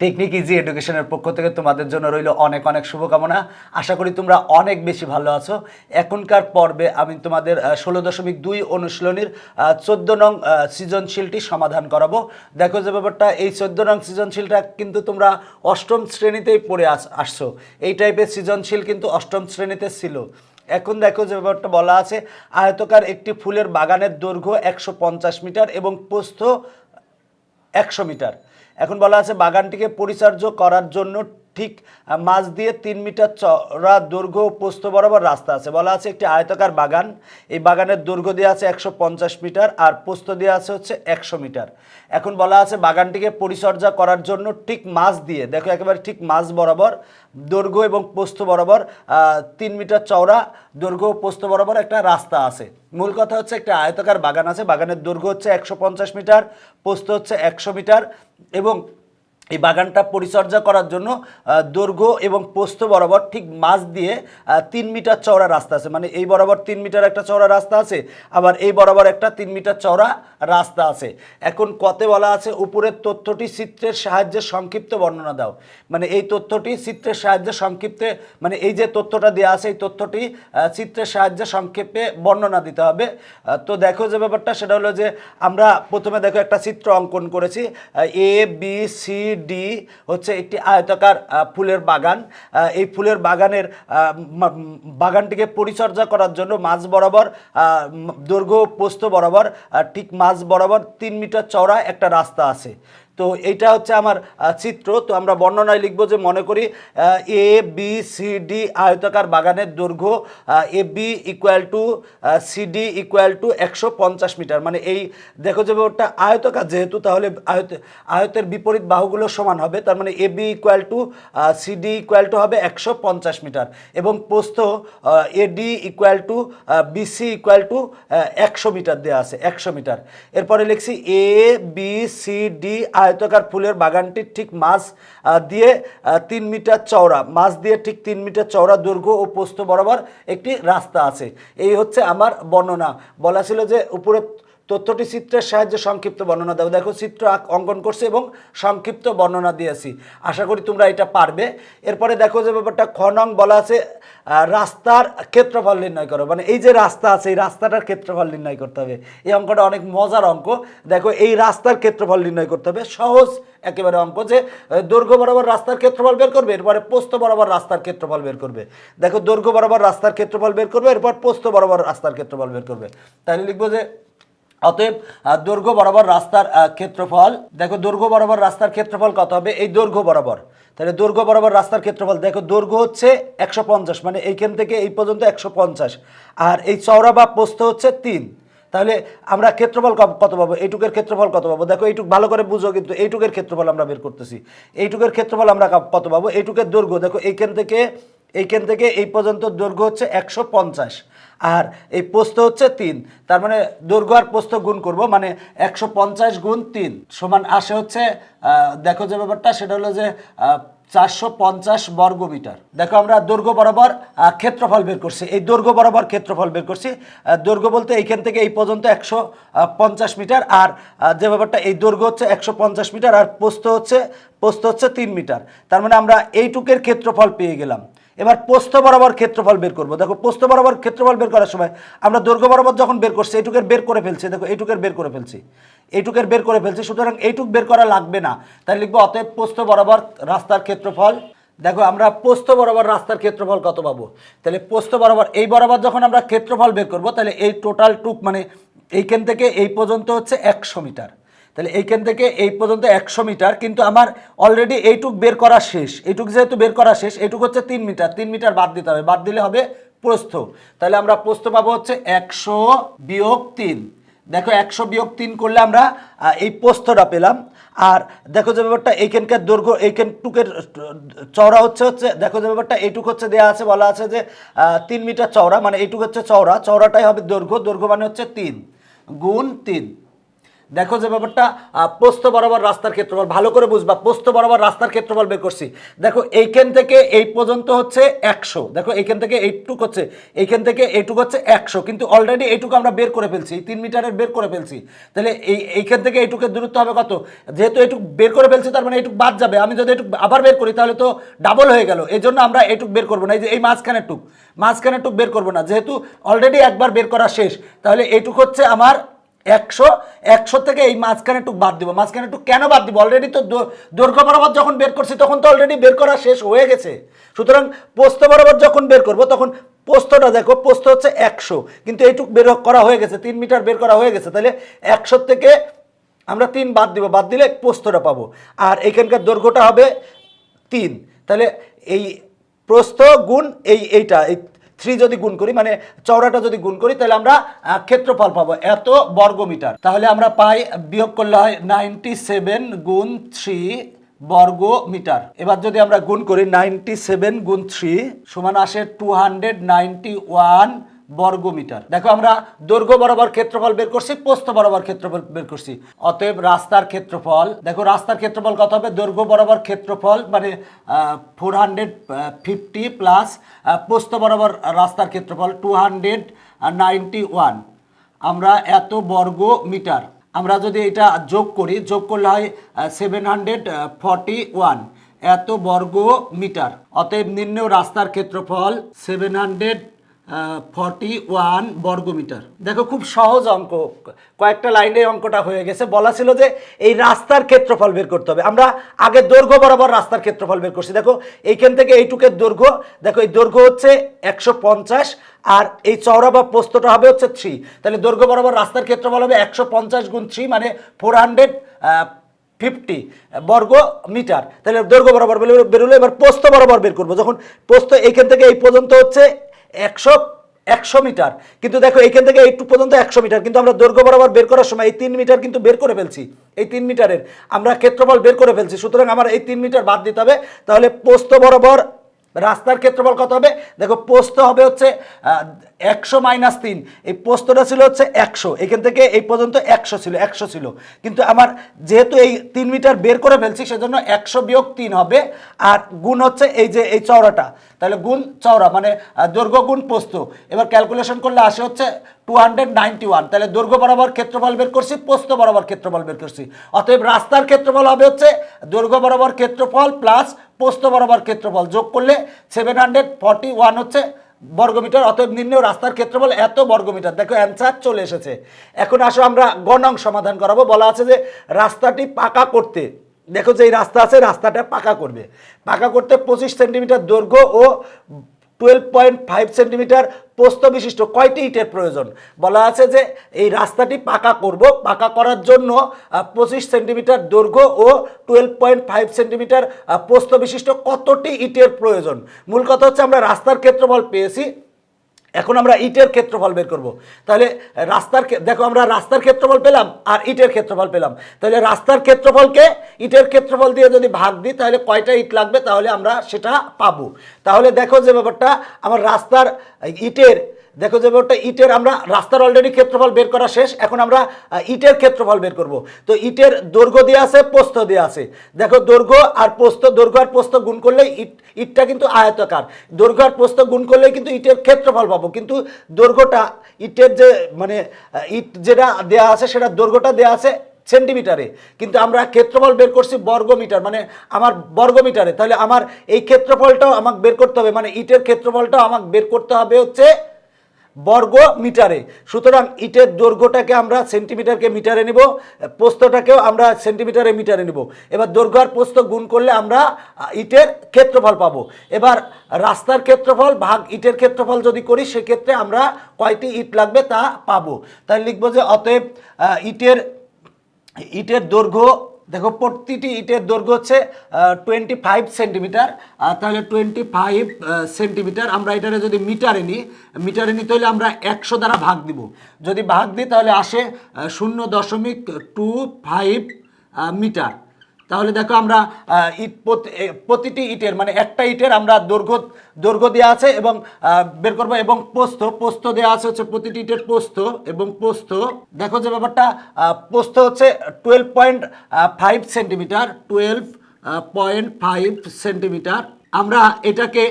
Technique easy এডুকেশনের পক্ষ থেকে তোমাদের জন্য রইল অনেক অনেক শুভকামনা। আশা করি তোমরা অনেক বেশি ভালো আছো। এখনকার পর্বে আমি তোমাদের ষোলো দশমিক দুই অনুশীলনীর চোদ্দ নং সৃজনশীলটি সমাধান করাবো। দেখো যে ব্যাপারটা, এই চোদ্দ নং সৃজনশীলটা কিন্তু তোমরা অষ্টম শ্রেণীতেই পড়ে আস, আসছো। এই টাইপের সৃজনশীল কিন্তু অষ্টম শ্রেণীতে ছিল। এখন দেখো যে ব্যাপারটা বলা আছে, আয়তকার একটি ফুলের বাগানের দৈর্ঘ্য একশো পঞ্চাশ মিটার এবং প্রস্থ একশো মিটার। এখন বলা আছে বাগানটিকে পরিচর্য করার জন্য ঠিক মাছ দিয়ে তিন মিটার চড়া দৈর্ঘ্য পোস্ত বরাবর রাস্তা আছে। বলা আছে একটি আয়তাকার বাগান। এই বাগানের দৈর্ঘ্য দেওয়া আছে একশো পঞ্চাশ মিটার আর পোস্ত দেওয়া আছে হচ্ছে একশো মিটার। এখন বলা আছে বাগানটিকে পরিচর্যা করার জন্য ঠিক মাছ দিয়ে, দেখো একেবারে ঠিক মাঝ বরাবর, দৈর্ঘ্য এবং পোস্ত বরাবর তিন মিটার চওড়া দৈর্ঘ্য প্রস্থ বরাবর একটা রাস্তা আছে। মূল কথা হচ্ছে একটা আয়তাকার বাগান আছে। বাগানের দৈর্ঘ্য হচ্ছে একশো পঞ্চাশ মিটার পোস্ত হচ্ছে একশো মিটার এবং এই বাগানটা পরিচর্যা করার জন্য দৈর্ঘ্য এবং প্রস্থ বরাবর ঠিক মাঝ দিয়ে তিন মিটার চওড়া রাস্তা আছে। মানে এই বরাবর তিন মিটার একটা চওড়া রাস্তা আছে, আবার এই বরাবর একটা তিন মিটার চওড়া রাস্তা আছে। এখন কতে বলা আছে, উপরের তথ্যটি চিত্রের সাহায্যে সংক্ষিপ্ত বর্ণনা দাও। মানে এই তথ্যটি চিত্রের সাহায্যে সংক্ষিপ্তে মানে এই যে তথ্যটা দেওয়া আছে, এই তথ্যটি চিত্রের সাহায্যে সংক্ষেপে বর্ণনা দিতে হবে। তো দেখো যে ব্যাপারটা, সেটা হলো যে আমরা প্রথমে দেখো একটা চিত্র অঙ্কন করেছি। এ বি সি ডি হচ্ছে একটি আয়তাকার ফুলের বাগান। এই ফুলের বাগানের বাগানটিকে পরিচর্যা করার জন্য মাঝ বরাবর দৈর্ঘ্য পোস্ত বরাবর ঠিক মাঝ বরাবর তিন মিটার চওড়া একটা রাস্তা আছে। তো এইটা হচ্ছে আমার চিত্র। তো আমরা বর্ণনায় লিখব যে মনে করি এ বি সি ডি আয়তাকার বাগানের দৈর্ঘ্য A B equal to C D equal to একশো পঞ্চাশ মিটার। মানে এই, দেখো যে ওটা আয়তকার যেহেতু, তাহলে আয়ত, আয়তের বিপরীত বাহুগুলো সমান হবে। তার মানে A B equal to C D equal to হবে একশো পঞ্চাশ মিটার। এবং প্রস্থ A D equal to B C equal to একশো মিটার দেওয়া আছে, একশো মিটার। এরপরে লিখছি এ বি সি ডি আয়তাকার ফুলের বাগানটির ঠিক মাঝ দিয়ে তিন মিটার চওড়া। মাছ দিয়ে ঠিক তিন মিটার চওড়া দৈর্ঘ্য ও পোস্ত বরাবর একটি রাস্তা আছে। এই হচ্ছে আমার বর্ণনা। বলা ছিল যে উপরে তথ্যটি চিত্রের সাহায্যে সংক্ষিপ্ত বর্ণনা দাও দেখো, চিত্র অঙ্কন করছে এবং সংক্ষিপ্ত বর্ণনা দিয়েছি আশা করি তোমরা এটা পারবে। এরপরে দেখো যে ব্যাপারটা, খ নং বলা আছে রাস্তার ক্ষেত্রফল নির্ণয় করো। মানে এই যে রাস্তা আছে, এই রাস্তাটার ক্ষেত্রফল নির্ণয় করতে হবে। এই অঙ্কটা অনেক মজার অঙ্ক। দেখো, এই রাস্তার ক্ষেত্রফল নির্ণয় করতে হবে। সহজ একেবারে অঙ্ক যে দৈর্ঘ্য বরাবর রাস্তার ক্ষেত্রফল বের করবে, এরপরে পোস্ত বরাবর রাস্তার ক্ষেত্রফল বের করবে। দেখো, দৈর্ঘ্য বরাবর রাস্তার ক্ষেত্রফল বের করবে, এরপর পোস্ত বরাবর রাস্তার ক্ষেত্রফল বের করবে। তাহলে লিখব যে অতএব দৈর্ঘ্য বরাবর রাস্তার ক্ষেত্রফল। দেখো দৈর্ঘ্য বরাবর রাস্তার ক্ষেত্রফল কত হবে? এই দৈর্ঘ্য বরাবর। তাহলে দৈর্ঘ্য বরাবর রাস্তার ক্ষেত্রফল, দেখো দৈর্ঘ্য হচ্ছে একশো পঞ্চাশ মানে এইখান থেকে এই পর্যন্ত একশো পঞ্চাশ। আর এই চওড়া বা প্রস্থ হচ্ছে তিন। তাহলে আমরা ক্ষেত্রফল কত পাবো? এইটুকের ক্ষেত্রফল কত পাবো? দেখো, এইটুক ভালো করে বুঝো, কিন্তু এইটুকের ক্ষেত্রফল আমরা বের করতেছি। এইটুকের ক্ষেত্রফল আমরা কত পাবো? এইটুকের দৈর্ঘ্য দেখো, এইখান থেকে এইখান থেকে এই পর্যন্ত দৈর্ঘ্য হচ্ছে একশো পঞ্চাশ। আর এই পোস্ত হচ্ছে তিন। তার মানে দৈর্ঘ্য আর প্রস্থ গুণ করব মানে একশো পঞ্চাশ গুণ তিন সমান আসে হচ্ছে দেখো যে ব্যাপারটা, সেটা হলো যে চারশো পঞ্চাশ বর্গ মিটার দেখো আমরা দৈর্ঘ্য বরাবর ক্ষেত্রফল বের করছি। এই দৈর্ঘ্য বরাবর ক্ষেত্রফল বের করছি। দৈর্ঘ্য বলতে এইখান থেকে এই পর্যন্ত একশো পঞ্চাশ মিটার, আর যে ব্যাপারটা, এই দৈর্ঘ্য হচ্ছে একশো পঞ্চাশ মিটার, আর পোস্ত হচ্ছে পোস্ত হচ্ছে তিন মিটার। তার মানে আমরা এইটুকের ক্ষেত্রফল পেয়ে গেলাম। এবার পোস্ত বরাবর ক্ষেত্রফল বের করব। দেখো, পোস্ত বরাবর ক্ষেত্রফল বের করার সময় আমরা দৈর্ঘ্য বরাবর যখন বের করছি এইটুকের বের করে ফেলছি। দেখো এইটুকের বের করে ফেলছি। এইটুকের বের করে ফেলছি, সুতরাং এইটুক বের করা লাগবে না। তাই লিখব, অতএব পোস্ত বরাবর রাস্তার ক্ষেত্রফল। দেখো, আমরা পোস্ত বরাবর রাস্তার ক্ষেত্রফল কত পাবো? তাহলে পোস্ত বরাবর, এই বরাবর যখন আমরা ক্ষেত্রফল বের করব, তাহলে এই টোটাল টুক মানে এইখান থেকে এই পর্যন্ত হচ্ছে একশো মিটার। তাহলে এইখান থেকে এই পর্যন্ত একশো মিটার, কিন্তু আমার অলরেডি এইটুক বের করা শেষ। এইটুক যেহেতু বের করা শেষ, এইটুক হচ্ছে তিন মিটার। তিন মিটার বাদ দিতে হবে। বাদ দিলে হবে প্রস্থ। তাহলে আমরা প্রস্থ পাবো হচ্ছে একশো বিয়োগ তিন। দেখো একশো বিয়োগ তিন করলে আমরা এই প্রস্থটা পেলাম। আর দেখো যে ব্যাপারটা, এইখানকার দৈর্ঘ্য, এইখানটুকের চওড়া হচ্ছে হচ্ছে, দেখো যে ব্যাপারটা, এইটুক হচ্ছে দেওয়া আছে, বলা আছে যে তিন মিটার চওড়া মানে এইটুক হচ্ছে চওড়া। চওড়াটাই হবে দৈর্ঘ্য। দৈর্ঘ্য মানে হচ্ছে তিন। গুণ তিন। দেখো যে ব্যাপারটা পোস্ত বরাবর রাস্তার ক্ষেত্রফল, ভালো করে বুঝবা, পোস্ত বরাবর রাস্তার ক্ষেত্রফল বের করছি। দেখো, এইখান থেকে এই পর্যন্ত হচ্ছে একশো। দেখো, এইখান থেকে এইটুক হচ্ছে, এইখান থেকে এইটুক হচ্ছে একশো। কিন্তু অলরেডি এইটুকু আমরা বের করে ফেলছি, তিন মিটারের বের করে ফেলছি। তাহলে এই, এইখান থেকে এইটুকের দূরত্ব হবে কত? যেহেতু এইটুক বের করে ফেলছি, তার মানে এইটুক বাদ যাবে। আমি যদি এইটুক আবার বের করি, তাহলে তো ডাবল হয়ে গেল। এই জন্য আমরা এইটুক বের করব না। এই যে, এই মাঝখানের টুক মাঝখানের টুক বের করব না। যেহেতু অলরেডি একবার বের করা শেষ, তাহলে এইটুক হচ্ছে আমার একশো একশো থেকে এই মাঝখানে টুক বাদ দিব। মাঝখানে টুক কেন বাদ দিব? অলরেডি তো দৈর্ঘ্য বরাবর যখন বের করছি, তখন তো অলরেডি বের করা শেষ হয়ে গেছে। সুতরাং পোস্ত বরাবর যখন বের করব, তখন পোস্তটা দেখো, পোস্ত হচ্ছে একশো, কিন্তু এইটুক বের করা হয়ে গেছে, তিন মিটার বের করা হয়ে গেছে। তাহলে একশো থেকে আমরা তিন বাদ দিব, বাদ দিলে পোস্তটা পাবো। আর এইখানকার দৈর্ঘ্যটা হবে তিন। তাহলে এই প্রস্থ গুণ এই এইটা, এই থ্রি যদি গুণ করি মানে চওড়াটা যদি গুণ করি, তাহলে আমরা ক্ষেত্রফল পাবো। এত বর্গমিটার। তাহলে আমরা পাই, বিয়োগ করলে হয় নাইনটি সেভেন গুণ থ্রি বর্গ মিটার এবার যদি আমরা গুণ করি, নাইনটি সেভেন গুণ থ্রি সমান আসে টু হান্ড্রেড নাইনটি ওয়ান বর্গ মিটার দেখো আমরা দৈর্ঘ্য বরাবর ক্ষেত্রফল বের করছি পোস্ত বরাবর ক্ষেত্রফল বের করছি। অতএব রাস্তার ক্ষেত্রফল, দেখো রাস্তার ক্ষেত্রফল কত হবে? দৈর্ঘ্য বরাবর ক্ষেত্রফল মানে ফোর হান্ড্রেড ফিফটি প্লাস পোস্ত বরাবর রাস্তার ক্ষেত্রফল টু হান্ড্রেড নাইনটি ওয়ান আমরা এত বর্গ মিটার আমরা যদি এটা যোগ করি, যোগ করলে হয় সেভেন হান্ড্রেড ফর্টি ওয়ান এত বর্গ মিটার অতএব নিম্ন রাস্তার ক্ষেত্রফল সেভেন হান্ড্রেড ফর্টি ওয়ান বর্গমিটার। দেখো, খুব সহজ অঙ্ক। কয়েকটা লাইনে অঙ্কটা হয়ে গেছে। বলা ছিল যে এই রাস্তার ক্ষেত্রফল বের করতে হবে। আমরা আগে দৈর্ঘ্য বরাবর রাস্তার ক্ষেত্রফল বের করছি। দেখো, এইখান থেকে এইটুকের দৈর্ঘ্য। দেখো, এই দৈর্ঘ্য হচ্ছে একশো পঞ্চাশ আর এই চওড়া বা পোস্তটা হবে হচ্ছে থ্রি তাহলে দৈর্ঘ্য বরাবর রাস্তার ক্ষেত্রফল হবে একশো পঞ্চাশ গুণ থ্রি মানে ফোর হান্ড্রেড ফিফটি বর্গ মিটার। তাহলে দৈর্ঘ্য বরাবর বেরো- বেরোলো, এবার পোস্ত বরাবর বের করব। যখন পোস্ত এইখান থেকে এই পর্যন্ত হচ্ছে একশো একশো মিটার। কিন্তু দেখো, এইখান থেকে এইটু পর্যন্ত একশো মিটার। কিন্তু আমরা দৈর্ঘ্য বরাবর বের করার সময় এই তিন মিটার কিন্তু বের করে ফেলছি। এই তিন মিটারের। আমরা ক্ষেত্রফল বের করে ফেলছি। সুতরাং আমার এই তিন মিটার বাদ দিতে হবে। তাহলে পোস্ত বরাবর রাস্তার ক্ষেত্রফল কত হবে? দেখো, পোস্ত হবে হচ্ছে একশো মাইনাস তিন। এই পোস্তটা ছিল হচ্ছে একশো। এখান থেকে এই পর্যন্ত একশো ছিল একশো ছিল। কিন্তু আমার যেহেতু এই তিন মিটার বের করে ফেলছি, সেজন্য একশো বিয়োগ তিন হবে, আর গুণ হচ্ছে এই যে এই চওড়াটা। তাহলে গুণ চওড়া মানে দৈর্ঘ্য গুণ পোস্ত এবার ক্যালকুলেশন করলে আসে হচ্ছে টু হান্ড্রেড নাইনটি ওয়ান তাহলে দৈর্ঘ্য বরাবর ক্ষেত্রফল বের করছি পোস্ত বরাবর ক্ষেত্রফল বের করছি। অতএব রাস্তার ক্ষেত্রফল হবে হচ্ছে দৈর্ঘ্য বরাবর ক্ষেত্রফল প্লাস পোস্ত বরাবর ক্ষেত্রফল যোগ করলে সেভেন হান্ড্রেড ফর্টি ওয়ান হচ্ছে বর্গমিটার, অতএব নির্ণয় রাস্তার ক্ষেত্রফল এত বর্গমিটার। দেখো অ্যান্সার চলে এসেছে। এখন আসো আমরা গণং সমাধান করাবো। বলা আছে যে রাস্তাটি পাকা করতে, দেখো যে এই রাস্তা আছে, রাস্তাটা পাকা করবে। পাকা করতে পঁচিশ সেন্টিমিটার দৈর্ঘ্য ও টুয়েলভ পয়েন্ট ফাইভ সেন্টিমিটার পোস্ত বিশিষ্ট কয়টি ইটের প্রয়োজন? বলা আছে যে এই রাস্তাটি পাকা করব। পাকা করার জন্য পঁচিশ সেন্টিমিটার দৈর্ঘ্য ও টুয়েলভ পয়েন্ট ফাইভ সেন্টিমিটার পোস্ত বিশিষ্ট কতটি ইটের প্রয়োজন? মূল কথা হচ্ছে আমরা রাস্তার ক্ষেত্রফল পেয়েছি এখন আমরা ইটের ক্ষেত্রফল বের করব। তাহলে রাস্তার দেখো আমরা রাস্তার ক্ষেত্রফল পেলাম আর ইটের ক্ষেত্রফল পেলাম। তাহলে রাস্তার ক্ষেত্রফলকে ইটের ক্ষেত্রফল দিয়ে যদি ভাগ দিই, তাহলে কয়টা ইট লাগবে? তাহলে আমরা সেটা পাবো। তাহলে দেখো যে ব্যাপারটা, আমার রাস্তার ইটের দেখো যে ওটা ইটের আমরা রাস্তার অলরেডি ক্ষেত্রফল বের করা শেষ, এখন আমরা ইটের ক্ষেত্রফল বের করব। তো ইটের দৈর্ঘ্য দিয়ে আছে পোস্ত দিয়ে আছে। দেখো দৈর্ঘ্য আর পোস্ত দৈর্ঘ্য আর পোস্ত গুণ করলে ইট, ইটটা কিন্তু আয়তাকার। দৈর্ঘ্য আর পোস্ত গুণ করলে কিন্তু ইটের ক্ষেত্রফল পাবো। কিন্তু দৈর্ঘ্যটা, ইটের যে মানে ইট যেটা দেয়া আছে, সেটা দৈর্ঘ্যটা দেয়া আছে সেন্টিমিটারে। কিন্তু আমরা ক্ষেত্রফল বের করছি বর্গমিটার মানে আমার বর্গমিটারে। তাহলে আমার এই ক্ষেত্রফলটাও আমাকে বের করতে হবে মানে ইটের ক্ষেত্রফলটাও আমাকে বের করতে হবে হচ্ছে বর্গ মিটারে সুতরাং ইটের দৈর্ঘ্যটাকে আমরা সেন্টিমিটারকে মিটারে নিব পোস্তটাকেও আমরা সেন্টিমিটারে মিটারে নিব। এবার দৈর্ঘ্য আর পোস্ত গুণ করলে আমরা ইটের ক্ষেত্রফল পাবো। এবার রাস্তার ক্ষেত্রফল ভাগ ইটের ক্ষেত্রফল যদি করি, সেক্ষেত্রে আমরা কয়টি ইট লাগবে তা পাবো। তাই লিখব যে অতএব ইটের ইটের দৈর্ঘ্য দেখো, প্রতিটি ইটের দৈর্ঘ্য হচ্ছে টোয়েন্টি ফাইভ সেন্টিমিটার তাহলে টোয়েন্টি ফাইভ সেন্টিমিটার আমরা এটারে যদি মিটারে নিই, মিটারে নিতে হলে আমরা একশো দ্বারা ভাগ দিব। যদি ভাগ দিই তাহলে আসে শূন্য দশমিক টু ফাইভ মিটার। তাহলে দেখো আমরা ইট প্রতি- প্রতিটি ইটের মানে একটা ইটের আমরা দৈর্ঘ্য দৈর্ঘ্য দেওয়া আছে এবং বের করব এবং পোস্ত পোস্ত দেওয়া আছে হচ্ছে প্রতিটি ইটের পোস্ত এবং পোস্ত। দেখো যে ব্যাপারটা পোস্ত হচ্ছে twelve point five centimetre twelve point five centimetre আমরা এটাকে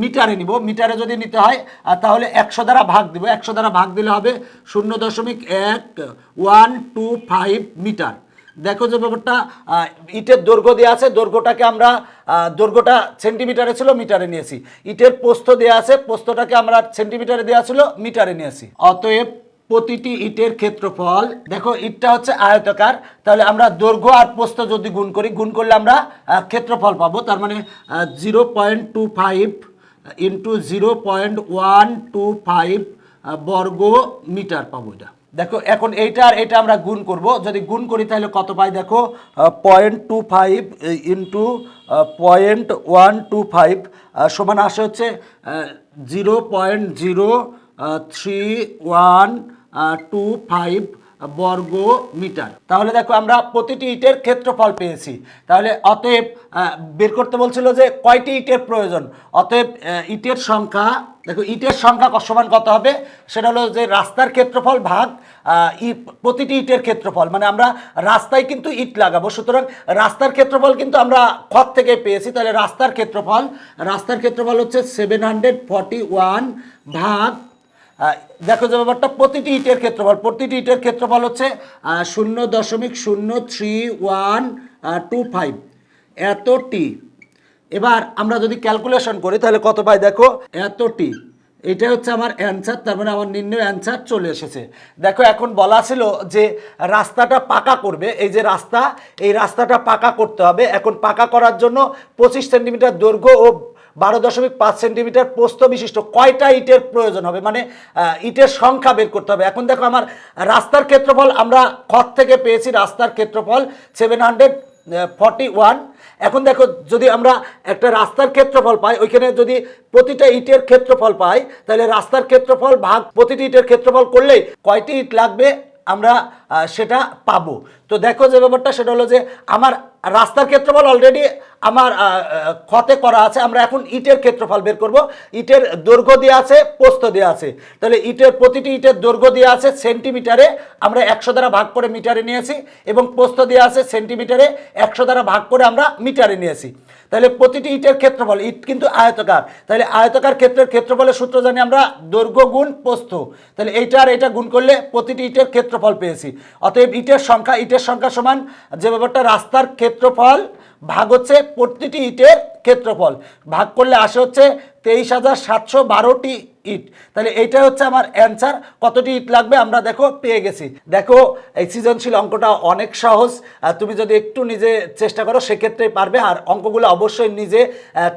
মিটারে নিব, মিটারে যদি নিতে হয় তাহলে একশো দ্বারা ভাগ দিব। একশো দ্বারা ভাগ দিলে হবে শূন্য দশমিক এক ওয়ান টু ফাইভ মিটার। দেখো যে ব্যাপারটা ইটের দৈর্ঘ্য দেওয়া আছে, দৈর্ঘ্যটাকে আমরা দৈর্ঘ্যটা সেন্টিমিটারে ছিল, মিটারে নিয়েছি। ইটের পোস্ত দেওয়া আছে, পোস্তটাকে আমরা সেন্টিমিটারে দেওয়া ছিল, মিটারে নিয়েছি। অতএব প্রতিটি ইটের ক্ষেত্রফল, দেখো, ইটটা হচ্ছে আয়তাকার, তাহলে আমরা দৈর্ঘ্য আর পোস্ত যদি গুণ করি, গুণ করলে আমরা ক্ষেত্রফল পাবো। তার মানে zero point two five into zero point one two five বর্গ মিটার পাবো এটা। দেখো, এখন এইটা আর এটা আমরা গুণ করব। যদি গুণ করি তাহলে কত পাই? দেখো point two five into point one two five সমান আসে হচ্ছে zero point zero three one two five বর্গ মিটার। তাহলে দেখো, আমরা প্রতিটি ইটের ক্ষেত্রফল পেয়েছি। তাহলে অতএব বের করতে বলছিল যে কয়টি ইটের প্রয়োজন? অতএব ইটের সংখ্যা দেখো, ইটের সংখ্যা সমান কত হবে? সেটা হলো যে রাস্তার ক্ষেত্রফল ভাগ প্রতিটি ইটের ক্ষেত্রফল। মানে আমরা রাস্তায় কিন্তু ইট লাগাবো। সুতরাং রাস্তার ক্ষেত্রফল কিন্তু আমরা খত থেকে পেয়েছি। তাহলে রাস্তার ক্ষেত্রফল রাস্তার ক্ষেত্রফল হচ্ছে সেভেন হান্ড্রেড ফর্টি ওয়ান ভাগ দেখো যে ব্যাপারটা, প্রতিটি ইটের ক্ষেত্রফল। প্রতিটি ইটের ক্ষেত্রফল হচ্ছে শূন্য দশমিক শূন্য থ্রি ওয়ান টু ফাইভ এত টি এবার আমরা যদি ক্যালকুলেশন করি, তাহলে কত পাই দেখো? এত টি এটা হচ্ছে আমার অ্যান্সার তার মানে আমার নির্ণয় অ্যান্সার চলে এসেছে। দেখো, এখন বলা ছিল যে রাস্তাটা পাকা করবে। এই যে রাস্তা, এই রাস্তাটা পাকা করতে হবে। এখন পাকা করার জন্য পঁচিশ সেন্টিমিটার দৈর্ঘ্য ও বারো দশমিক পাঁচ সেন্টিমিটার পোস্ত বিশিষ্ট কয়টা ইটের প্রয়োজন হবে? মানে ইটের সংখ্যা বের করতে হবে। এখন দেখো, আমার রাস্তার ক্ষেত্রফল আমরা খত থেকে পেয়েছি। রাস্তার ক্ষেত্রফল সেভেন হান্ড্রেড ফর্টি ওয়ান এখন দেখো, যদি আমরা একটা রাস্তার ক্ষেত্রফল পাই, ওইখানে যদি প্রতিটা ইটের ক্ষেত্রফল পাই, তাহলে রাস্তার ক্ষেত্রফল ভাগ প্রতিটি ইটের ক্ষেত্রফল করলেই কয়টি ইট লাগবে? আমরা সেটা পাবো। তো দেখো যে ব্যাপারটা সেটা হলো যে আমার রাস্তার ক্ষেত্রফল অলরেডি আমার আহ, করা আছে। আমরা এখন ইটের ক্ষেত্রফল বের করব। ইটের দৈর্ঘ্য দেওয়া আছে পোস্ত দেওয়া আছে। তাহলে ইটের প্রতিটি ইটের দৈর্ঘ্য দেওয়া আছে সেন্টিমিটারে আমরা একশো দ্বারা ভাগ করে মিটারে নিয়েছি এবং পোস্ত দেওয়া আছে সেন্টিমিটারে একশো দ্বারা ভাগ করে আমরা মিটারে নিয়েছি। তাহলে প্রতিটি ইটের ক্ষেত্রফল, ইট কিন্তু আয়তকার। তাহলে আয়তকার ক্ষেত্রের ক্ষেত্রফলের সূত্র জানি আমরা, দৈর্ঘ্য গুণ প্রস্থ। তাহলে এইটা আর এটা গুণ করলে প্রতিটি ইটের ক্ষেত্রফল পেয়েছি। অতএব ইটের সংখ্যা ইটের সংখ্যা সমান, যে ব্যাপারটা রাস্তার ক্ষেত্রফল ভাগ হচ্ছে প্রতিটি ইটের ক্ষেত্রফল। ভাগ করলে আসে হচ্ছে তেইশ হাজার সাতশো বারোটি ইট। তাহলে এইটা হচ্ছে আমার অ্যান্সার, কতটি ইট লাগবে আমরা দেখো পেয়ে গেছি। দেখো, এই সৃজনশীল অঙ্কটা অনেক সহজ তুমি যদি একটু নিজে চেষ্টা করো সেক্ষেত্রেই পারবে, আর অঙ্কগুলো অবশ্যই নিজে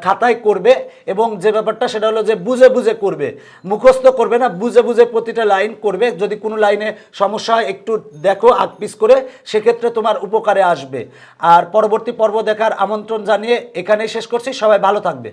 খাতায় করবে, এবং যে ব্যাপারটা সেটা হলো যে বুঝে বুঝে করবে। মুখস্থ করবে না, বুঝে বুঝে প্রতিটা লাইন করবে। যদি কোনো লাইনে সমস্যা হয়, একটু দেখো আকপিস করে, সেক্ষেত্রে তোমার উপকারে আসবে। আর পরবর্তী পর্ব দেখার আমন্ত্রণ জানিয়ে এখানেই শেষ করছি সবাই ভালো থাকবে।